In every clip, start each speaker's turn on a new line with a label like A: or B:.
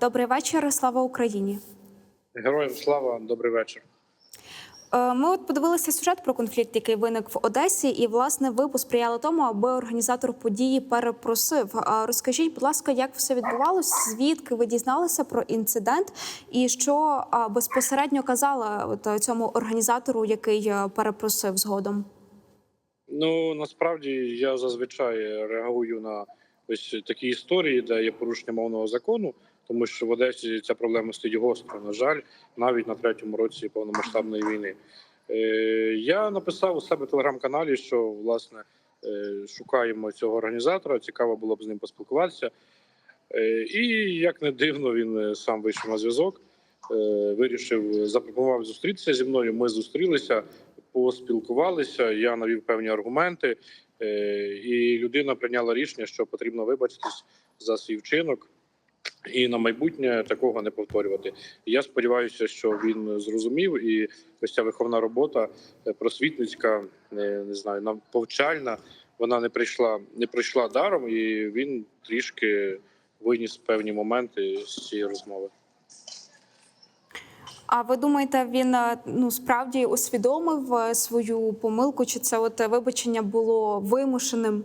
A: Добрий вечір, слава Україні.
B: Героям слава, добрий вечір.
A: Е, Ми от подивилися сюжет про конфлікт, який виник в Одесі, і власне ви посприяли тому, аби організатор події перепросив. Розкажіть, будь ласка, як все відбувалося? Звідки ви дізналися про інцидент, і що безпосередньо казала е, цьому організатору, який е, перепросив згодом?
B: Ну насправді я зазвичай реагую на ось такі історії, де є порушення мовного закону, тому що в Одесі ця проблема стоїть гостро. На жаль, навіть на третьому році повномасштабної війни. Е, я написав у себе в телеграм-каналі, що власне е, шукаємо цього організатора. Цікаво було б з ним поспілкуватися. Е, і як не дивно, він сам вийшов на зв'язок. Вирішив запропонував зустрітися зі мною. Ми зустрілися, поспілкувалися. Я навів певні аргументи, і людина прийняла рішення, що потрібно вибачитись за свій вчинок. І на майбутнє такого не повторювати. Я сподіваюся, що він зрозумів, і ось ця виховна робота е, просвітницька, е, не знаю, нам повчальна. Вона не прийшла, не прийшла даром, і він трішки виніс певні моменти з цієї розмови.
A: А ви думаєте, він е, ну справді усвідомив свою помилку? Чи це от вибачення було вимушеним?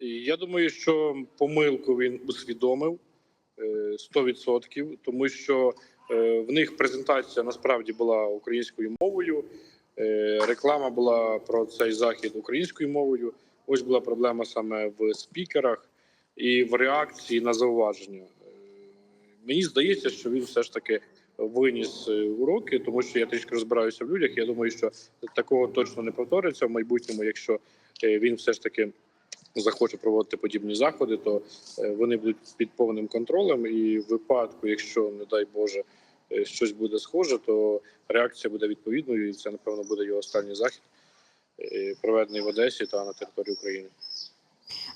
B: Я думаю, що помилку він усвідомив 100%, тому що е, в них презентація насправді була українською мовою. е, Реклама була про цей захід українською мовою. Ось була проблема саме в спікерах і в реакції на зауваження. Е, Мені здається, що він все ж таки виніс е, уроки, тому що я трішки розбираюся в людях. Я думаю, що такого точно не повториться в майбутньому, якщо е, він все ж таки захоче проводити подібні заходи, то е, вони будуть під повним контролем. І в випадку, якщо не дай Боже е, щось буде схоже, то реакція буде відповідною, і це напевно буде його останній захід, е, проведений в Одесі та на території України.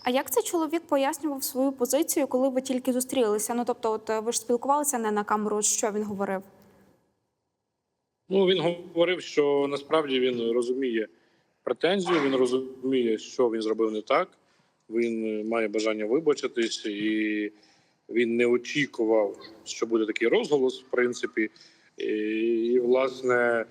A: А як цей чоловік пояснював свою позицію, коли ви тільки зустрілися? Ну тобто, от ви ж спілкувалися не на камеру. Що він говорив?
B: Ну він говорив, що насправді він розуміє претензію, він розуміє, що він зробив не так. Він е, має бажання вибачитись, і він не очікував, що буде такий розголос, в принципі. І, і власне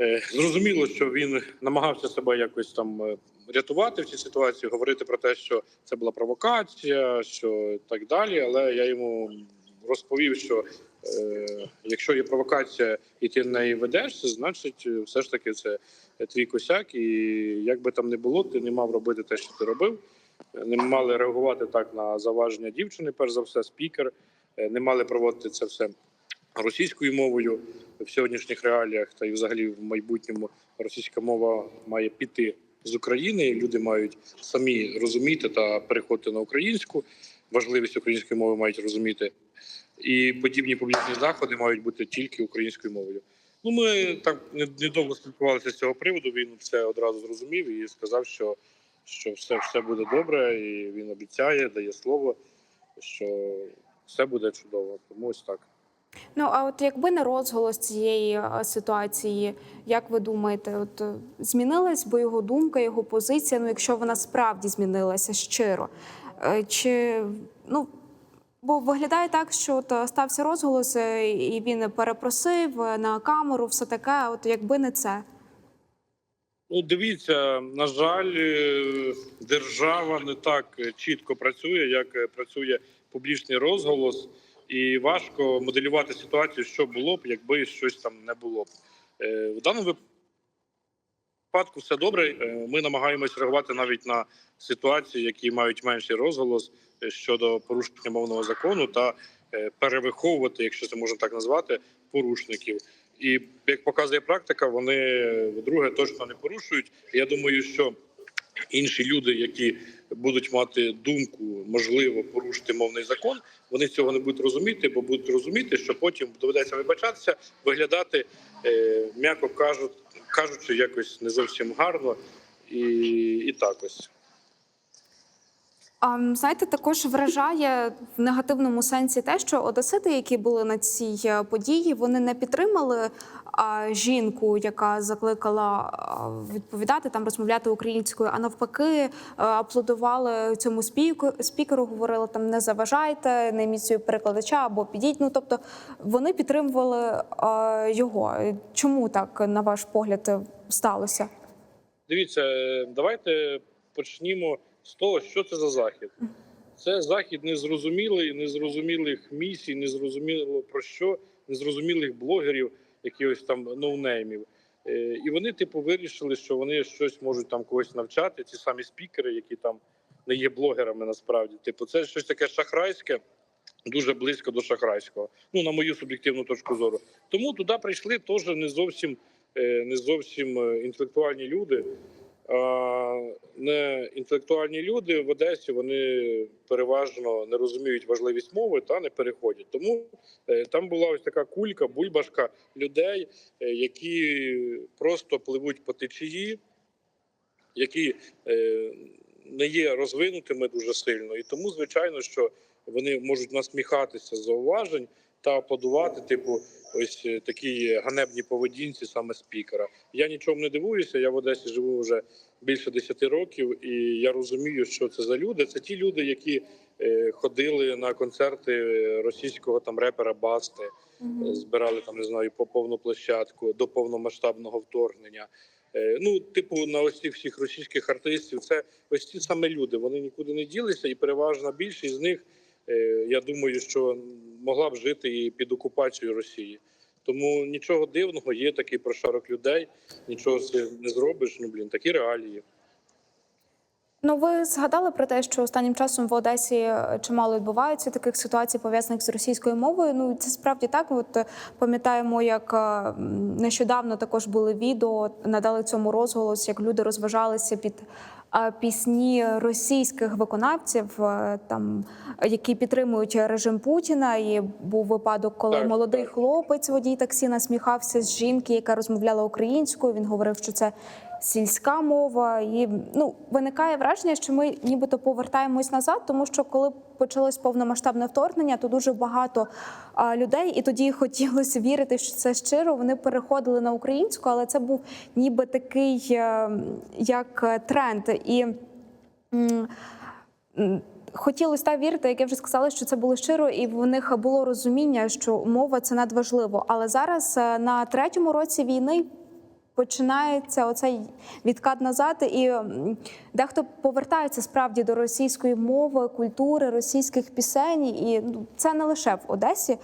B: е, зрозуміло, що він намагався себе якось там е, рятувати в цій ситуації, говорити про те, що це була провокація, що так далі. Але я йому розповів, що якщо є провокація, і ти на неї ведешся, значить, все ж таки це твій косяк, і як би там не було, ти не мав робити те, що ти робив. Не мали реагувати так на заваження дівчини, перш за все, спікер. Е, Не мали проводити це все російською мовою в сьогоднішніх реаліях, та й взагалі в майбутньому російська мова має піти з України. Люди мають самі розуміти та переходити на українську. Важливість української мови мають розуміти. І подібні публічні заходи мають бути тільки українською мовою. Ну, ми так недовго спілкувалися з цього приводу. Він це одразу зрозумів і сказав, що, що все, все буде добре, і він обіцяє, дає слово, що все буде чудово. Тому ось так.
A: Ну а от якби не розголос цієї е, ситуації, як ви думаєте, от е, змінилась би його думка, його позиція? Ну, якщо вона справді змінилася щиро, Е, чи ну бо виглядає так, що от е, стався розголос, е, і він перепросив е, на камеру, все таке. От якби не це.
B: Ну, дивіться, на жаль, держава не так чітко працює, як працює публічний розголос, і важко моделювати ситуацію, що було б, якби щось там не було б. В даному випадку все добре. Е, Ми намагаємось реагувати навіть на ситуації, які мають менший розголос е, щодо порушення мовного закону, та е, перевиховувати, якщо це можна так назвати, порушників. І як показує практика, вони вдруге точно не порушують. Я думаю, що інші люди, які будуть мати думку, можливо, порушити мовний закон, вони цього не будуть розуміти, бо будуть розуміти, що потім доведеться вибачатися, виглядати, е, м'яко кажуть, кажучи, якось не зовсім гарно, і, і так ось.
A: Знаєте, також вражає в негативному сенсі те, що одесити, які були на цій е, події, вони не підтримали жінку, яка закликала відповідати там, розмовляти українською, а навпаки, е, аплодували цьому спікеру, говорили там не заважайте, не йміть перекладача або підіть. Ну тобто вони підтримували його. Чому так, на ваш погляд, сталося?
B: Дивіться, е, давайте почнімо з того, що це за захід. Це захід незрозумілий, незрозумілих місій, незрозуміло про що, незрозумілих блогерів, якихось там ноунеймів. Е, І вони, типу, вирішили, що вони щось можуть там когось навчати. Ці самі спікери, які там не є блогерами, насправді. Типу, це щось таке шахрайське, дуже близько до шахрайського. Ну, на мою суб'єктивну точку зору. Тому туди прийшли теж не зовсім е, не зовсім е, інтелектуальні люди. Не інтелектуальні люди в Одесі вони переважно не розуміють важливість мови та не переходять. Тому е, там була ось така кулька, бульбашка людей, е, які просто пливуть по течії, які е, не є розвинутими дуже сильно, і тому звичайно, що вони можуть насміхатися з зауважень та подувати, типу, ось е, такі ганебні поведінці саме спікера. Я нічому не дивуюся. Я в Одесі живу вже більше 10 років, і я розумію, що це за люди. Це ті люди, які е, ходили на концерти російського там репера Басти, е, збирали там, не знаю, по повну площадку до повномасштабного вторгнення. Ну, типу, на ось цих всіх російських артистів, це ось ці саме люди. Вони нікуди не ділися, і переважна більшість з них, я думаю, що могла б жити і під окупацією Росії. Тому нічого дивного, є такий прошарок людей, нічого не зробиш. Ну блін, такі реалії.
A: Ну, ви згадали про те, що останнім часом в Одесі е, чимало відбувається таких ситуацій, пов'язаних з російською мовою. Ну це справді так. От е, пам'ятаємо, як е, нещодавно також були відео, надали цьому розголос, як люди розважалися під пісні російських виконавців, е, там які підтримують режим Путіна. І був випадок, коли
B: Так,
A: молодий
B: так.
A: хлопець водій таксі насміхався з жінки, яка розмовляла українською. Він говорив, що це сільська мова, і ну виникає враження, що ми нібито повертаємось назад, тому що коли почалось повномасштабне вторгнення, то дуже багато людей, і тоді хотілося вірити, що це щиро. Вони переходили на українську, але це був ніби такий е, як е, тренд. І Хотілося так вірити, як я вже сказала, що це було щиро, і в них було розуміння, що мова це надважливо. Але зараз е, на третьому році війни починається оцей відкат назад, і дехто повертається справді до російської мови, культури, російських пісень, і ну, це не лише в Одесі.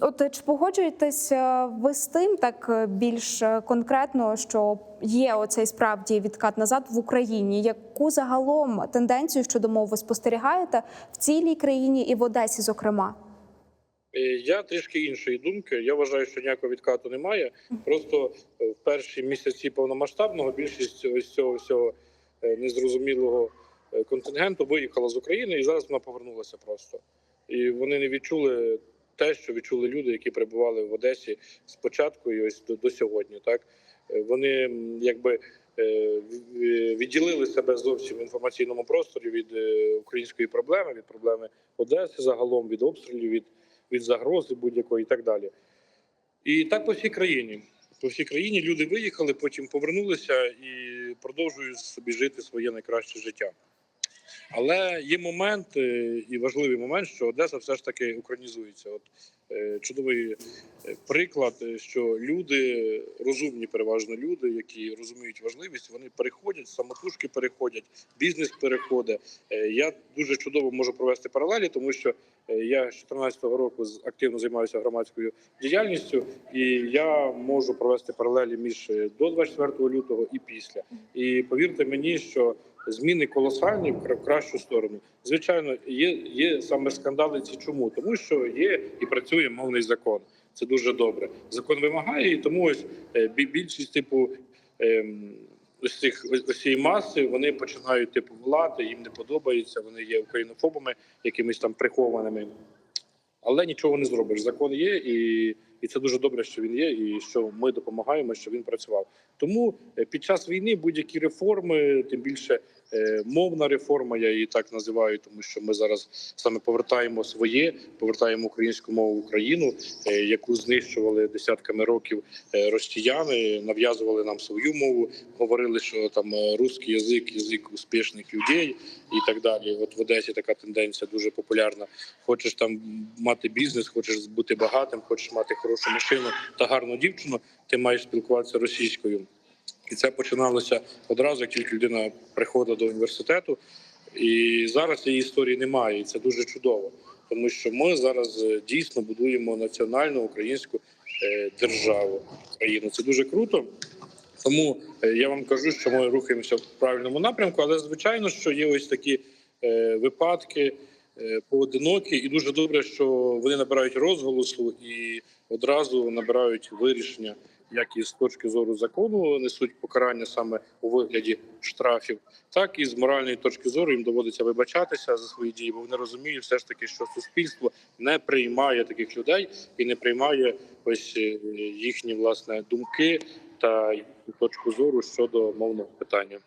A: От чи погоджуєтесь е, ви з тим так е, більш е, конкретно, що є оцей справді відкат назад в Україні? Яку загалом тенденцію щодо мови спостерігаєте в цілій країні і в Одесі, зокрема?
B: Я трішки іншої думки. Я вважаю, що ніякого відкату немає. Просто е, в перші місяці повномасштабного більшість ось цього всього е, незрозумілого е, контингенту виїхала з України і зараз вона повернулася просто. І вони не відчули те, що відчули люди, які перебували в Одесі спочатку і ось до, до сьогодні. Так вони якби відділили себе зовсім в інформаційному просторі від української проблеми, від проблеми Одеси загалом, від обстрілів, від від загрози будь-якої і так далі. І так по всій країні. По всій країні люди виїхали, потім повернулися і продовжують собі жити своє найкраще життя. Але є момент е, і важливий момент, що Одеса все ж таки українізується. От чудовий е, приклад, е, що люди розумні, переважно люди, які розуміють важливість, вони переходять, самотужки переходять, бізнес переходить. Е, Я дуже чудово можу провести паралелі, тому що е, я з 2014 року активно займаюся громадською діяльністю, і я можу провести паралелі між е, до 24 лютого і після. І повірте мені, що зміни колосальні в кра- кращу сторону. Звичайно, є, є саме скандали. Ці чому? Тому що є і працює мовний закон. Це дуже добре. Закон вимагає, і тому ось е, більшість типу. ем, Ось цих ось маси вони починають типу влади, їм не подобається. Вони є українофобами, якимись там прихованими, але нічого не зробиш. Закон є, і, і це дуже добре, що він є, і що ми допомагаємо, що він працював. Тому е, під час війни будь-які реформи, тим більше мовна реформа. Я її так називаю, тому що ми зараз саме повертаємо своє, повертаємо українську мову в Україну, е, яку знищували десятками років е, росіяни, нав'язували нам свою мову, говорили, що там е, русський язик, язик успішних людей і так далі. От в Одесі така тенденція дуже популярна. Хочеш там мати бізнес, хочеш бути багатим, хочеш мати хорошу машину та гарну дівчину, ти маєш спілкуватися російською. І це починалося одразу, як тільки людина приходила до університету. І зараз цієї історії немає, і це дуже чудово, тому що ми зараз е, дійсно будуємо національну українську е, державу країну. Це дуже круто. Тому е, я вам кажу, що ми рухаємося в правильному напрямку, але звичайно, що є ось такі випадки поодинокі, і дуже добре, що вони набирають розголосу і одразу набирають вирішення, як і з точки зору закону несуть покарання саме у вигляді штрафів, так і з моральної точки зору їм доводиться вибачатися за свої дії, бо вони розуміють все ж таки, що суспільство не приймає таких людей і не приймає ось е, їхні власне думки та точку зору щодо мовного питання.